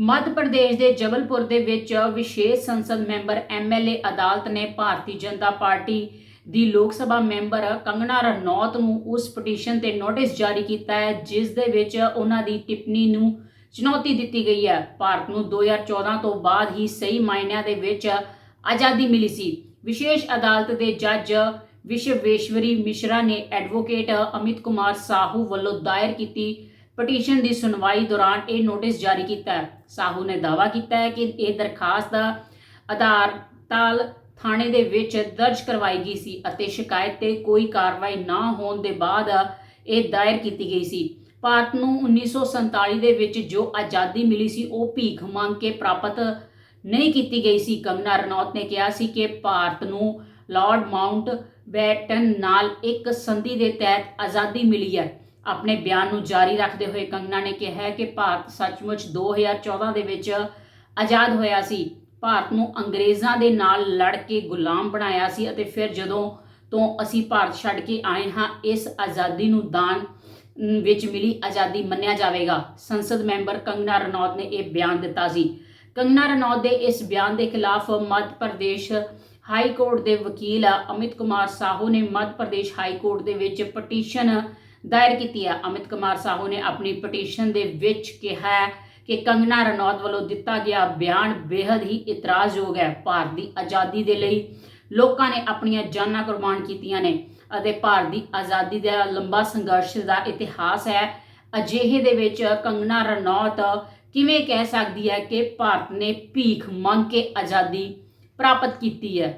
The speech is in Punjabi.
ਮੱਧ ਪ੍ਰਦੇਸ਼ ਦੇ ਜਬਲਪੁਰ ਦੇ ਵਿੱਚ ਵਿਸ਼ੇਸ਼ ਸੰਸਦ ਮੈਂਬਰ ਐਮਐਲਏ ਅਦਾਲਤ ਨੇ ਭਾਰਤੀ ਜਨਤਾ ਪਾਰਟੀ ਦੀ ਲੋਕ ਸਭਾ ਮੈਂਬਰ ਕੰਗਣਾ ਰਣੌਤ ਨੂੰ ਉਸ ਪਟੀਸ਼ਨ ਤੇ ਨੋਟਿਸ ਜਾਰੀ ਕੀਤਾ ਹੈ, ਜਿਸ ਦੇ ਵਿੱਚ ਉਹਨਾਂ ਦੀ ਟਿੱਪਣੀ ਨੂੰ ਚੁਣੌਤੀ ਦਿੱਤੀ ਗਈ ਹੈ। ਭਾਰਤ ਨੂੰ 2014 ਤੋਂ ਬਾਅਦ ਹੀ ਸਹੀ ਮਾਇਨਿਆਂ ਦੇ ਵਿੱਚ ਆਜ਼ਾਦੀ ਮਿਲੀ ਸੀ। ਵਿਸ਼ੇਸ਼ ਅਦਾਲਤ ਦੇ ਜੱਜ ਵਿਸ਼ਵੇਸ਼ਵਰੀ ਮਿਸ਼ਰਾ ਨੇ ਐਡਵੋਕੇਟ ਅਮਿਤ ਕੁਮਾਰ ਸਾਹੂ ਵੱਲੋਂ ਦਾਇਰ ਕੀਤੀ ਪਟੀਸ਼ਨ ਦੀ ਸੁਣਵਾਈ ਦੌਰਾਨ ਇਹ ਨੋਟਿਸ ਜਾਰੀ ਕੀਤਾ ਹੈ। ਸਾਹੂ ਨੇ ਦਾਅਵਾ ਕੀਤਾ ਹੈ ਕਿ ਇਹ ਦਰਖਾਸਤ ਆਧਾਰ ਤਾਲ ਥਾਣੇ ਦੇ ਵਿੱਚ ਦਰਜ ਕਰਵਾਈ ਗਈ ਸੀ ਅਤੇ ਸ਼ਿਕਾਇਤ ਤੇ ਕੋਈ ਕਾਰਵਾਈ ਨਾ ਹੋਣ ਦੇ ਬਾਅਦ ਇਹ ਦਾਇਰ ਕੀਤੀ ਗਈ ਸੀ। ਭਾਰਤ ਨੂੰ 1947 ਦੇ ਵਿੱਚ ਜੋ ਆਜ਼ਾਦੀ ਮਿਲੀ ਸੀ, ਉਹ ਭੀਖ ਮੰਗ ਕੇ ਪ੍ਰਾਪਤ ਨਹੀਂ ਕੀਤੀ ਗਈ ਸੀ। ਕਮਨਾ ਰਣੌਤ ਨੇ ਕਿਹਾ ਸੀ ਕਿ ਭਾਰਤ ਨੂੰ ਲਾਰਡ ਮਾਊਂਟ ਬੈਟਨ ਨਾਲ ਇੱਕ ਸੰਧੀ ਦੇ ਤਹਿਤ ਆਜ਼ਾਦੀ ਮਿਲੀ ਹੈ। ਆਪਣੇ ਬਿਆਨ ਨੂੰ ਜਾਰੀ ਰੱਖਦੇ ਹੋਏ ਕੰਗਨਾ ਨੇ ਕਿਹਾ ਕਿ ਭਾਰਤ ਸੱਚਮੁੱਚ 2014 ਦੇ ਵਿੱਚ ਆਜ਼ਾਦ ਹੋਇਆ ਸੀ। ਭਾਰਤ ਨੂੰ ਅੰਗਰੇਜ਼ਾਂ ਦੇ ਨਾਲ ਲੜ ਕੇ ਗੁਲਾਮ ਬਣਾਇਆ ਸੀ ਅਤੇ ਫਿਰ ਜਦੋਂ ਤੋਂ ਅਸੀਂ ਭਾਰਤ ਛੱਡ ਕੇ ਆਏ ਹਾਂ, ਇਸ ਆਜ਼ਾਦੀ ਨੂੰ ਦਾਨ ਵਿੱਚ ਮਿਲੀ ਆਜ਼ਾਦੀ ਮੰਨਿਆ ਜਾਵੇਗਾ। ਸੰਸਦ ਮੈਂਬਰ ਕੰਗਨਾ ਰਣੌਤ ਨੇ ਇਹ ਬਿਆਨ ਦਿੱਤਾ ਸੀ। ਕੰਗਨਾ ਰਣੌਤ ਦੇ ਇਸ ਬਿਆਨ ਦੇ ਖਿਲਾਫ ਮੱਧ ਪ੍ਰਦੇਸ਼ ਹਾਈ ਕੋਰਟ ਦੇ ਵਕੀਲ ਅਮਿਤ ਕੁਮਾਰ ਸਾਹੂ ਨੇ ਮੱਧ ਪ੍ਰਦੇਸ਼ ਹਾਈ ਕੋਰਟ ਦੇ ਵਿੱਚ ਪਟੀਸ਼ਨ ਦਾਇਰ ਕੀਤੀ ਹੈ। ਅਮਿਤ ਕੁਮਾਰ ਸਾਹੂ ਨੇ ਆਪਣੀ ਪਟੀਸ਼ਨ ਦੇ ਵਿੱਚ ਕਿਹਾ ਹੈ ਕਿ ਕੰਗਨਾ ਰਣੌਤ ਵੱਲੋਂ ਦਿੱਤਾ ਗਿਆ ਬਿਆਨ ਬੇहद ਹੀ ਇਤਰਾਜ਼ਯੋਗ ਹੈ। ਭਾਰਤ ਦੀ ਆਜ਼ਾਦੀ ਦੇ ਲਈ ਲੋਕਾਂ ਨੇ ਆਪਣੀਆਂ ਜਾਨਾਂ ਕੁਰਬਾਨ ਕੀਤੀਆਂ ਨੇ ਅਤੇ ਭਾਰਤ ਦੀ ਆਜ਼ਾਦੀ ਦਾ ਲੰਬਾ ਸੰਘਰਸ਼ ਦਾ ਇਤਿਹਾਸ ਹੈ। ਅਜਿਹੇ ਦੇ ਵਿੱਚ ਕੰਗਨਾ ਰਣੌਤ ਕਿਵੇਂ ਕਹਿ ਸਕਦੀ ਹੈ ਕਿ ਭਾਰਤ ਨੇ ਭੀਖ ਮੰਗ ਕੇ ਆਜ਼ਾਦੀ ਪ੍ਰਾਪਤ ਕੀਤੀ ਹੈ?